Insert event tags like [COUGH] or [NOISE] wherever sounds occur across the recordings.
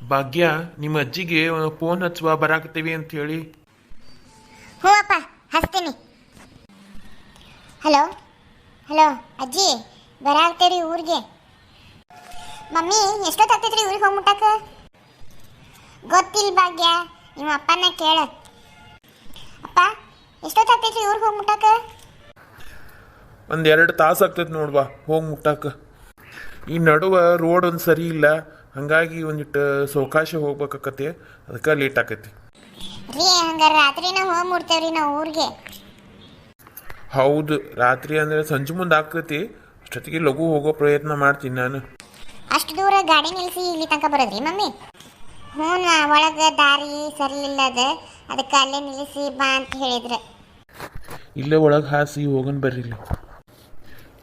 ಭಾಗ್ಯ ನಿಮ್ಮ ಅಜ್ಜಿಗೆ ಫೋನ್ ಹಚ್ಚುವ ಬರಾಕತ್ತೀವಿ ಅಂತ ಹೇಳಿ ಹ್ಞೂ ಅಪ್ಪ ಹಚ್ತೀನಿ. ಹಲೋ? ಹಲೋ ಅಜ್ಜಿ ಬರಾಕ್ತೀರಿ ಊರಿಗೆ? ಮಮ್ಮಿ ಎಷ್ಟೊತ್ತಾಗ್ತೈತ್ರಿ ಊರಿಗೆ ಹೋಗ್ಬಿಟ್ಟಾಕ? ಗೊತ್ತಿಲ್ಲ ಭಾಗ್ಯ ನಿಮ್ಮ ಅಪ್ಪನ ಕೇಳ. ಅಪ್ಪ ಎಷ್ಟೊತ್ತಾಗ್ತೈತ್ರಿ ಊರಿಗೆ ಹೋಗ್ಬಿಟ್ಟಾಕ? ಒಂದು ಎರಡು ತಾಸು ಆಗ್ತೈತೆ ನೋಡ್ವಾ ಹೋಗಿ ಮುಟ್ಟಾಕ ಈ ನಡುವೆ ರೋಡ್ ಒಂದು ಸರಿ ಇಲ್ಲ ಹಂಗಾಗಿ ಒಂದಿಟ್ಟು ಸೌಕಾಶ ಹೋಗ್ಬೇಕಾಕತಿ ಅದಕ್ಕೆ ಲೇಟ್ ಆಕೈತಿ. ರೀ ಹಂಗಾರೆ ರಾತ್ರಿನ ಹೋಗಿ ಮುಡ್ತೇವ್ರಿ ನಾವು ಊರಿಗೆ. ಹೌದು ರಾತ್ರಿ ಅಂದ್ರೆ ಸಂಜೆ ಮುಂದೆ ಆಗ್ತೈತಿ ಅಷ್ಟೊತ್ತಿಗೆ ಲಘು ಹೋಗೋ ಪ್ರಯತ್ನ ಮಾಡ್ತೀನಿ ನಾನು. ಅಷ್ಟು ದೂರ ಗಾಡಿ ನಿಲ್ಲಿಸಿ ಇಲ್ಲಿ ತನಕ ಬರೋದ್ರಿ ಮಮ್ಮಿ? ಹ್ಞೂ ಒಳಗೆ ದಾರಿ ಸರಿ ಇಲ್ಲ ಅದ ಅದಕ್ಕೆ ಅಲ್ಲೇ ನಿಲ್ಲಿಸಿ ಬಾ ಅಂತ ಹೇಳಿದ್ರೆ. ಇಲ್ಲೇ ಒಳಗೆ ಹಾಸಿ ಹೋಗೋಣ ಬರ್ರಿ ಇಲ್ಲಿ.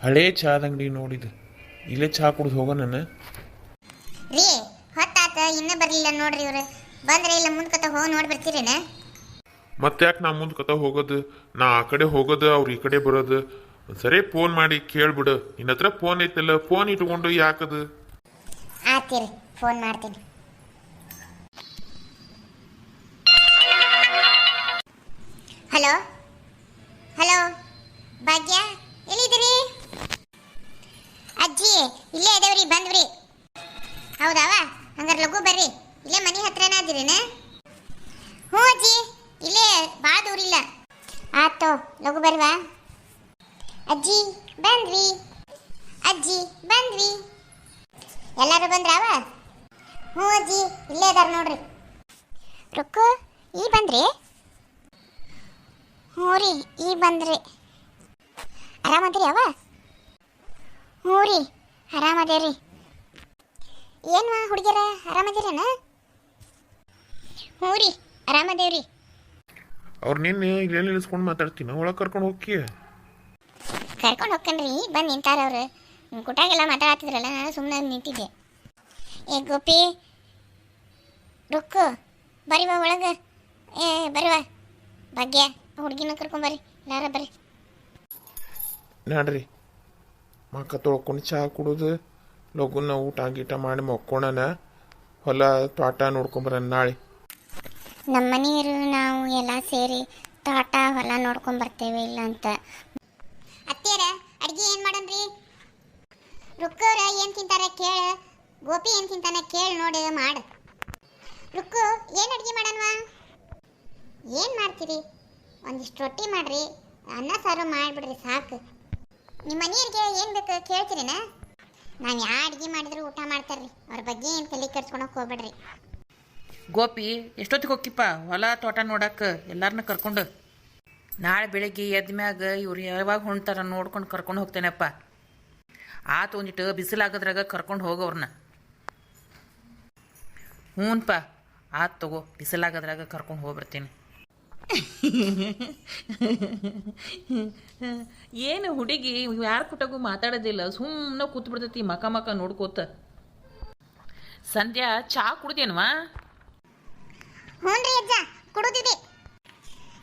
ಹಳೇ ಚಾದ ಅಂಗಡಿ ನೋಡಿದೆ. ಇಲ್ಲೇ ಚಹಾ ಕುಡ್ದು ಹೋಗೋಣ ನಾನು. ರೀ ಹೊತ್ತಾತ ಇನ್ನೂ ಬರಲಿಲ್ಲ ನೋಡ್ರಿ ಇವ್ರು. ಬಂದ್ರೆ ಇಲ್ಲ ಮುಂದ್ಕತ ಹೋಗಿ ನೋಡಿ ಬರ್ತೀರೇನ? ಮತ್ತೆ ಯಾಕೆ ನಾ ಮುಂದೆ ಕತ ಹೋಗೋದು ನಾ ಆ ಕಡೆ ಹೋಗೋದು ಅವ್ರು ಈ ಕಡೆ ಬರೋದು. ಸರಿ ಫೋನ್ ಮಾಡಿ ಕೇಳ್ಬಿಡು. ನಿನ್ನ ಹತ್ರ ಫೋನ್ ಐತಲ್ಲ ಫೋನ್ ಇಟ್ಕೊಂಡು ಯಾಕದು? ಆತಿರಿ ಫೋನ್ ಮಾಡ್ತೀನಿ. ಹೌದಾವ? ಹಂಗಾರೆ ಲಘು ಬರ್ರಿ. ಇಲ್ಲೇ ಮನೆ ಹತ್ರನ ಅದಿರೇನ? ಹ್ಞೂ ಅಜ್ಜಿ, ಇಲ್ಲೇ ಭಾಳ ದೂರ ಇಲ್ಲ. ಆತೋ ಲಘು ಬರ್ವಾ? ಅಜ್ಜಿ, ಬಂದ್ವಿ. ಅಜ್ಜಿ, ಬಂದ್ವಿ. ಎಲ್ಲರೂ ಬಂದ್ರಾವ? ಹ್ಞೂ ಅಜ್ಜಿ, ಇಲ್ಲೇ ಅದಾರ ನೋಡ್ರಿ. ರುಕ್ಕು, ಈ ಬಂದ್ರಿ? ಹ್ಞೂ ರೀ, ಈ ಬಂದ್ರಿ. ಆರಾಮದಿರಿ ಅವ ಹ್ಞೂ ರೀ ಆರಾಮದೇವ್ರಿ ಏನು ಹುಡುಗಿಯರ? ಆರಾಮದಿರೇನ? ಹ್ಞೂ ರೀ ಆರಾಮದೇವ್ರಿ ಅವ್ರು ನಿನ್ನೆ ಇಲ್ಲೇ ನಿಲ್ಲಿಸ್ಕೊಂಡು ಮಾತಾಡ್ತೀನಿ ಒಳಗೆ ಕರ್ಕೊಂಡು ಹೋಗಿ ಕರ್ಕೊಂಡು ಹೋಗ್ಕನ್ರಿ ಬಂದು ನಿಂತಾರ ಅವ್ರು. ಕುಟಾಗೆಲ್ಲ ಮಾತಾಡ್ತಿದ್ರಲ್ಲ ನಾನು ಸುಮ್ಮನೆ ನಿಂತಿದ್ದೆ. ಏ ಗೋಪಿ ರುಕ್ಕು ಬರೀವ ಒಳಗೆ? ಏ ಬರಿವ. ಭಾಗ್ಯ ಹುಡುಗಿನ ಕರ್ಕೊಂಬರ್ರಿ ಎಲ್ಲಾರ ಬರ್ರಿ. ನೋಡ್ರಿ ಮಕ್ಕ ತೊಳ್ಕೊಂಡು ಚಹಾ ಕುಡಿದು. ಲಘುನ ಊಟ ಗೀಟ ಮಾಡಿ ಮಕ್ಕೋಣ ಹೊಲ ತೋಟ ನೋಡ್ಕೊಂಬರ ನಾಳೆ. ನಮ್ಮ ಮನೆಯವರು ನಾವು ಎಲ್ಲ ಸೇರಿ ತೋಟ, ಹೊಲ ನೋಡ್ಕೊಂಡ್ ಬರ್ತೇವೆ ಇಲ್ಲ ಅಂತ. ಅತ್ತೇರ ಅಡ್ಗೆ ಏನು ಮಾಡನ್ರಿ? ರುಕ್ಕವ್ರ ಏನು ತಿಂತಾರೆ ಕೇಳ. ಗೋಪಿ ಏನು ತಿಂತಾನೆ ಕೇಳಿ ನೋಡಿ, ಮಾಡು. ರುಕ್ಕು, ಏನು ಅಡ್ಗೆ ಮಾಡನ್ವಾ? ಏನು ಮಾಡ್ತೀರಿ? ಒಂದಿಷ್ಟು ರೊಟ್ಟಿ ಮಾಡ್ರಿ, ಅನ್ನ ಸಾರು ಮಾಡಿಬಿಡ್ರಿ ಸಾಕು. ನಿಮ್ಮ ಮನೆಯವ್ರಿಗೆ ಏನು ಬೇಕು ಕೇಳ್ತೀರಿನ? ನಾವು ಯಾವ ಅಡುಗೆ ಮಾಡಿದ್ರು ಊಟ ಮಾಡ್ತಾರ್ರಿ. ಅವ್ರ ಬಗ್ಗೆ ಏನು ತಲೆ ಕೆಡ್ಸ್ಕೊಳಕ್ ಹೋಗ್ಬೇಡ್ರಿ. ಗೋಪಿ, ಎಷ್ಟೊತ್ತಿಗೆ ಹೋಗಿಪ್ಪ ಹೊಲ, ತೋಟ ನೋಡಕ್ಕೆ ಎಲ್ಲಾರನ್ನ ಕರ್ಕೊಂಡು. ನಾಳೆ ಬೆಳಗ್ಗೆ ಎದ್ದ ಮ್ಯಾಗ ಇವ್ರು ಯಾವಾಗ ಹೊಣ್ತಾರ ನೋಡ್ಕೊಂಡು ಕರ್ಕೊಂಡು ಹೋಗ್ತೇನೆಪ್ಪ. ಆತ ಒಂದಿಟ್ಟು ಬಿಸಿಲಾಗದ್ರಾಗ ಕರ್ಕೊಂಡು ಹೋಗೋರ್ನ ಹ್ಞೂನ್ಪ ಆತು ತಗೋ, ಬಿಸಿಲಾಗದ್ರಾಗ ಕರ್ಕೊಂಡು ಹೋಗ್ಬರ್ತೀನಿ. [LAUGHS] ಏನು ಹುಡುಗಿ, ಯಾರ ಕುಟಗೂ ಮಾತಾಡೋದಿಲ್ಲ ಸುಮ್ಮನೆ ಕೂತ್ ಬಿಡ್ತೈತಿ ಮಕ ಮಕ ನೋಡ್ಕೋತ. ಸಂಧ್ಯಾ, ಚಾ ಕುಡ್ದೇನ್ವಾ? ಹ್ಞೂನ್ರಿ ಅಜ್ಜ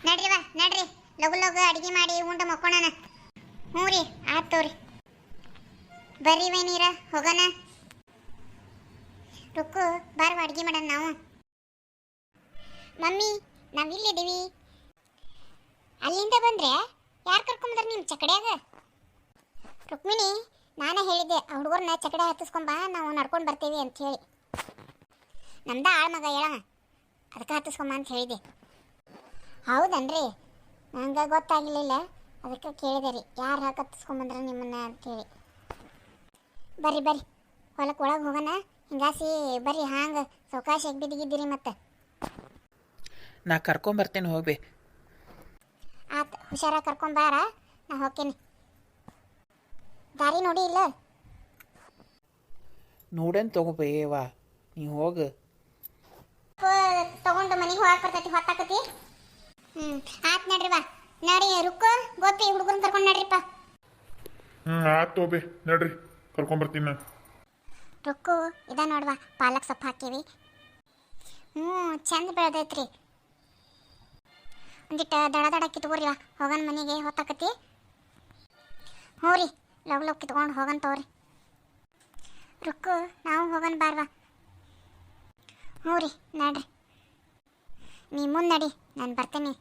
ನಡ್ರಿ ವಾ ನಡ್ರಿ. ಲಗು ಲಗು ಅಡಿಗೆ ಮಾಡಿ ಉಂಡ ಮಕ್ಕೋಣ ಹ್ಞೂ ರೀ ಆತ್ ತೋರಿ. ಬರ್ರಿ ವೈನೀರ ಹೋಗೋಣ. ರುಕ್ಕು, ಬಾರ್ವ ಅಡಿಗೆ ಮಾಡೋಣ ನಾವು. ಮಮ್ಮಿ ನಾವು ಇಲ್ಲಿದ್ದೀವಿ ಅಲ್ಲಿಂದ ಬಂದ್ರೆ ಯಾರು ಕರ್ಕೊಂಬಂದ್ರೆ ನಿಮ್ಮ ಚಕಡ್ಯಾಗ? ರುಕ್ಮಿಣಿ, ನಾನೇ ಹೇಳಿದ್ದೆ, ಆ ಹುಡುಗರನ್ನ ಚಕಡೆ ಹತ್ತಿಸ್ಕೊಂಬ ನಾವು ನಡ್ಕೊಂಡು ಬರ್ತೀವಿ ಅಂತ ಹೇಳಿ. ನಮ್ದ ಆಳ್ ಮಗ ಹೇಳವ ಅದಕ್ಕೆ ಹತ್ತಿಸ್ಕೊಂಬ ಅಂತ ಹೇಳಿದೆ ಹೌದನ್ರಿ, ನಂಗೆ ಗೊತ್ತಾಗಲಿಲ್ಲ, ಅದಕ್ಕೆ ಕೇಳಿದೆ ರೀ, ಯಾರು ಹಾಕಿ ಹತ್ತಿಸ್ಕೊಂಬಂದ್ರೆ ನಿಮ್ಮನ್ನ ಅಂತೇಳಿ ಬರ್ರಿ ಬರ್ರಿ ಹೊಲಕ್ಕೆ ಒಳಗೆ ಹೋಗೋಣ, ಹಿಂಗಾಸಿ ಬರ್ರಿ, ಹಾಂಗೆ ಸೌಕಾಶ ಬಿದ್ದಿಗಿದ್ದೀರಿ ಮತ್ತೆ. ನಾ ಕರ್ಕೊಂಬರ್ತೀನಿ ಹೋಗ್ಬೇ. ಆತ್ ಹುಷಾರಾಗಿ ಕರ್ಕೊಂಬಾರ ನಾ ಹೋಗ್ತೀನಿ. ದಾರಿ ನೋಡಿ ಇಲ್ಲ. ನೋಡೇನು ತಗೋಬೇವಾ ನೀ ಹೋಗು. ತಗೊಂಡು ಮನೆಗೆ ಹೋಗಕ್ಕೆ ಬರ್ತೈತಿ ಹೊತ್ತಾಕತಿ. ಹ್ಞೂ ಆತ್ ನಡ್ರಿ ಬಾ. ನಡಿ ರುಕ್ಕು. ಗೋಪಿ ಹುಡುಗರನ್ನ ಕರ್ಕೊಂಡು ನಡ್ರಿಪ್ಪ ಹ್ಞೂ ಆಯ್ತು ತೋಬೆ ನಡ್ರಿ ಕರ್ಕೊಂಬರ್ತೀನಿ ನಾನು. ರೊಕ್ಕು ಇದ ನೋಡ್ವಾ ಪಾಲಕ್ ಸೊಪ್ಪು ಹಾಕೀವಿ. ಹ್ಞೂ ಚಂದ ಬೆಳೆದೈತ್ರಿ. ಒಂದಿಟ್ಟು ದಡ ದಡ ಕಿತ್ಕೋರಿ ಹೋಗನ್ ಮನೆಗೆ ಹೊತ್ತಾಕತಿ ಹ್ಞೂ ರೀ, ಲವ್ ಕಿತ್ಕೊಂಡು ಹೋಗನ್ ತಗೋರಿ. ರುಕ್ಕು, ನಾವು ಹೋಗನ್ ಬಾರ್ವಾ. ಹ್ಞೂ ರೀ, ನಡ್ರಿ. ನೀ ಮುಂದೆ ನಡಿ, ನಾನು ಬರ್ತೇನೆ.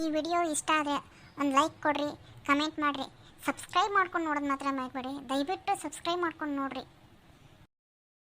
ಈ ವಿಡಿಯೋ ಇಷ್ಟ ಆದರೆ ಒಂದು ಲೈಕ್ ಕೊಡ್ರಿ, ಕಮೆಂಟ್ ಮಾಡಿರಿ. ಸಬ್ಸ್ಕ್ರೈಬ್ ಮಾಡ್ಕೊಂಡು ನೋಡೋದು ಮಾತ್ರ ಮಾಡಬೇಡಿ ದಯವಿಟ್ಟು ಸಬ್ಸ್ಕ್ರೈಬ್ ಮಾಡ್ಕೊಂಡು ನೋಡ್ರಿ.